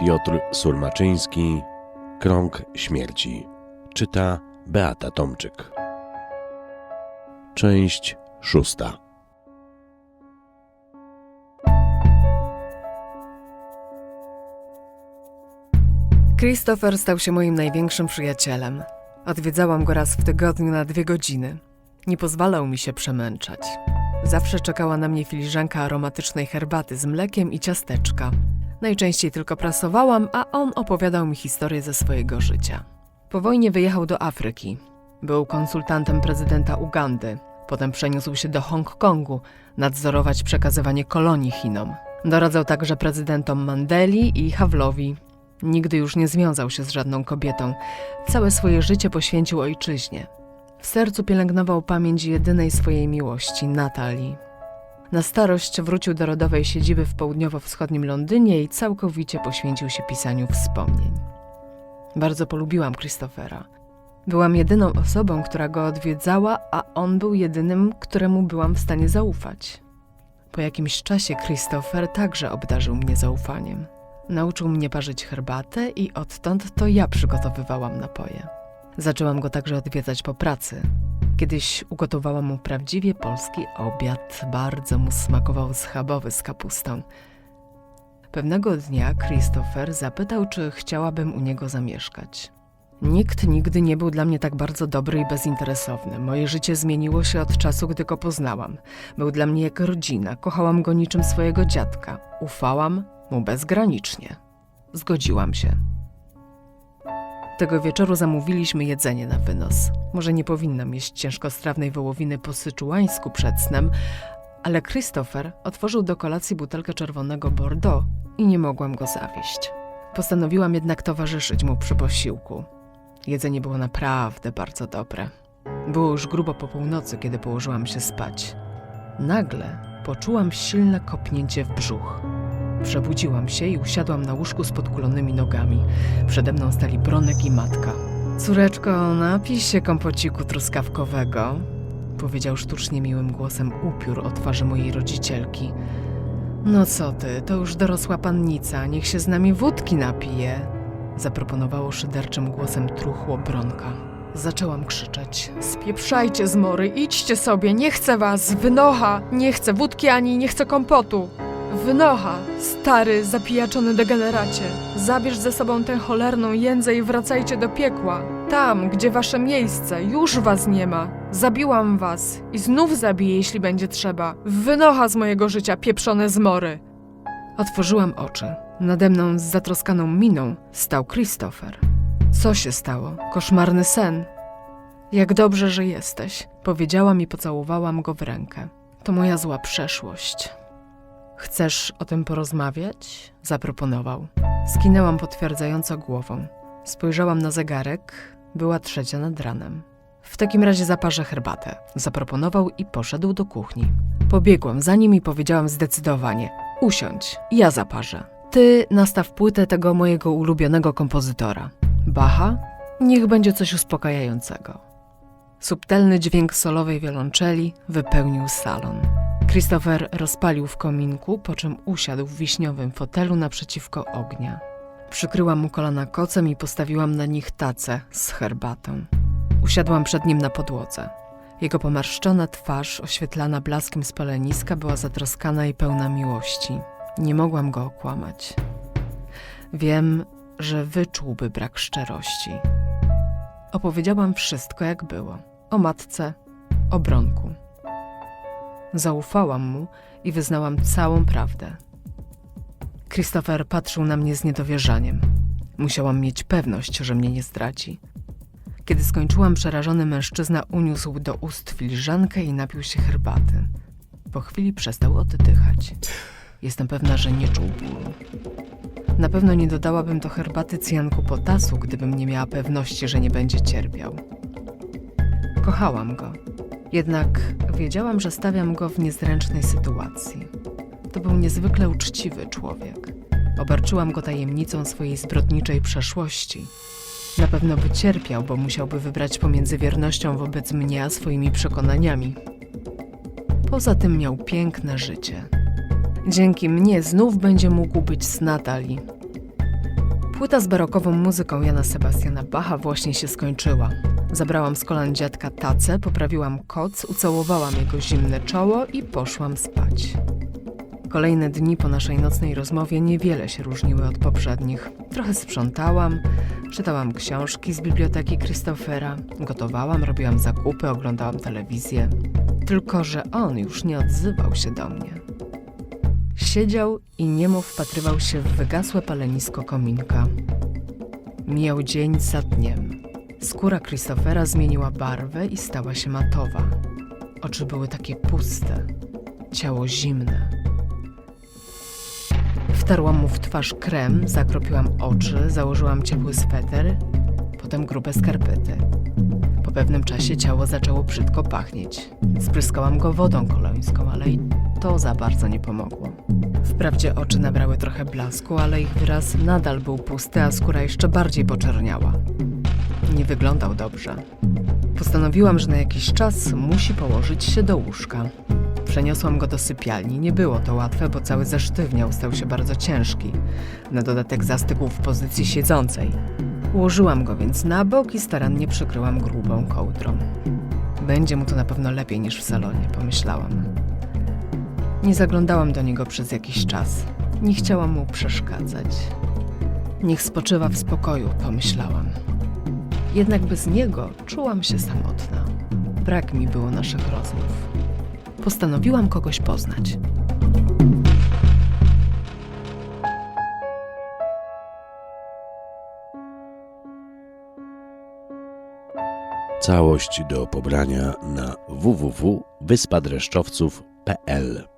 Piotr Surmaczyński Krąg śmierci Czyta Beata Tomczyk Część szósta Christopher stał się moim największym przyjacielem. Odwiedzałam go raz w tygodniu na dwie godziny. Nie pozwalał mi się przemęczać. Zawsze czekała na mnie filiżanka aromatycznej herbaty z mlekiem i ciasteczka. Najczęściej tylko prasowałam, a on opowiadał mi historię ze swojego życia. Po wojnie wyjechał do Afryki. Był konsultantem prezydenta Ugandy. Potem przeniósł się do Hongkongu, nadzorować przekazywanie kolonii Chinom. Doradzał także prezydentom Mandeli i Hawlowi, Nigdy już nie związał się z żadną kobietą. Całe swoje życie poświęcił ojczyźnie. W sercu pielęgnował pamięć jedynej swojej miłości, Natalii. Na starość wrócił do rodowej siedziby w południowo-wschodnim Londynie i całkowicie poświęcił się pisaniu wspomnień. Bardzo polubiłam Christophera. Byłam jedyną osobą, która go odwiedzała, a on był jedynym, któremu byłam w stanie zaufać. Po jakimś czasie Christopher także obdarzył mnie zaufaniem. Nauczył mnie parzyć herbatę i odtąd to ja przygotowywałam napoje. Zaczęłam go także odwiedzać po pracy. Kiedyś ugotowałam mu prawdziwie polski obiad, bardzo mu smakował schabowy z kapustą. Pewnego dnia Christopher zapytał, czy chciałabym u niego zamieszkać. Nikt nigdy nie był dla mnie tak bardzo dobry i bezinteresowny. Moje życie zmieniło się od czasu, gdy go poznałam. Był dla mnie jak rodzina, kochałam go niczym swojego dziadka. Ufałam mu bezgranicznie. Zgodziłam się. Tego wieczoru zamówiliśmy jedzenie na wynos. Może nie powinnam jeść ciężkostrawnej wołowiny po syczułańsku przed snem, ale Christopher otworzył do kolacji butelkę czerwonego Bordeaux i nie mogłam go zawieść. Postanowiłam jednak towarzyszyć mu przy posiłku. Jedzenie było naprawdę bardzo dobre. Było już grubo po północy, kiedy położyłam się spać. Nagle poczułam silne kopnięcie w brzuch. Przebudziłam się i usiadłam na łóżku z podkulonymi nogami. Przede mną stali Bronek i matka. Córeczko, napij się kompociku truskawkowego, powiedział sztucznie miłym głosem upiór o twarzy mojej rodzicielki. No co ty, to już dorosła pannica, niech się z nami wódki napije, zaproponowało szyderczym głosem truchło Bronka. Zaczęłam krzyczeć. Spieprzajcie z mory, idźcie sobie, nie chcę was, wynocha, nie chcę wódki ani nie chcę kompotu. Wynocha, stary, zapijaczony degeneracie. Zabierz ze sobą tę cholerną jędzę i wracajcie do piekła. Tam, gdzie wasze miejsce, już was nie ma. Zabiłam was i znów zabiję, jeśli będzie trzeba. Wynocha z mojego życia, pieprzone zmory. Otworzyłam oczy. Nade mną z zatroskaną miną stał Christopher. Co się stało? Koszmarny sen. Jak dobrze, że jesteś, powiedziałam i pocałowałam go w rękę. To moja zła przeszłość. Chcesz o tym porozmawiać? zaproponował. Skinęłam potwierdzająco głową. Spojrzałam na zegarek. Była trzecia nad ranem. W takim razie zaparzę herbatę, zaproponował i poszedł do kuchni. Pobiegłam za nim i powiedziałam zdecydowanie: Usiądź, ja zaparzę. Ty nastaw płytę tego mojego ulubionego kompozytora. Bacha? Niech będzie coś uspokajającego. Subtelny dźwięk solowej wiolonczeli wypełnił salon. Christopher rozpalił w kominku, po czym usiadł w wiśniowym fotelu naprzeciwko ognia. Przykryłam mu kolana kocem i postawiłam na nich tacę z herbatą. Usiadłam przed nim na podłodze. Jego pomarszczona twarz, oświetlana blaskiem spaleniska, była zatroskana i pełna miłości. Nie mogłam go okłamać. Wiem, że wyczułby brak szczerości. Opowiedziałam wszystko, jak było. O matce, o Bronku. Zaufałam mu i wyznałam całą prawdę. Christopher patrzył na mnie z niedowierzaniem. Musiałam mieć pewność, że mnie nie zdradzi. Kiedy skończyłam, przerażony mężczyzna uniósł do ust filiżankę i napił się herbaty. Po chwili przestał oddychać. Jestem pewna, że nie czuł bólu. Na pewno nie dodałabym do herbaty cjanku potasu, gdybym nie miała pewności, że nie będzie cierpiał. Kochałam go, jednak wiedziałam, że stawiam go w niezręcznej sytuacji. To był niezwykle uczciwy człowiek. Obarczyłam go tajemnicą swojej zbrodniczej przeszłości. Na pewno by cierpiał, bo musiałby wybrać pomiędzy wiernością wobec mnie a swoimi przekonaniami. Poza tym miał piękne życie. Dzięki mnie znów będzie mógł być z Natalii. Płyta z barokową muzyką Jana Sebastiana Bacha właśnie się skończyła. Zabrałam z kolan dziadka tacę, poprawiłam koc, ucałowałam jego zimne czoło i poszłam spać. Kolejne dni po naszej nocnej rozmowie niewiele się różniły od poprzednich. Trochę sprzątałam, czytałam książki z biblioteki Christophera, gotowałam, robiłam zakupy, oglądałam telewizję. Tylko, że on już nie odzywał się do mnie. Siedział i niemo wpatrywał się w wygasłe palenisko kominka. Mijał dzień za dniem. Skóra Christophera zmieniła barwę i stała się matowa. Oczy były takie puste, ciało zimne. Wtarłam mu w twarz krem, zakropiłam oczy, założyłam ciepły sweter, potem grube skarpety. Po pewnym czasie ciało zaczęło brzydko pachnieć. Spryskałam go wodą kolońską, ale i to za bardzo nie pomogło. Wprawdzie oczy nabrały trochę blasku, ale ich wyraz nadal był pusty, a skóra jeszcze bardziej poczerniała. Nie wyglądał dobrze. Postanowiłam, że na jakiś czas musi położyć się do łóżka. Przeniosłam go do sypialni. Nie było to łatwe, bo cały zesztywniał, stał się bardzo ciężki. Na dodatek zastygł w pozycji siedzącej. Ułożyłam go więc na bok i starannie przykryłam grubą kołdrą. Będzie mu to na pewno lepiej niż w salonie, pomyślałam. Nie zaglądałam do niego przez jakiś czas. Nie chciałam mu przeszkadzać. Niech spoczywa w spokoju, pomyślałam. Jednak bez niego czułam się samotna. Brak mi było naszych rozmów. Postanowiłam kogoś poznać. Całość do pobrania na www.wyspadreszczowców.pl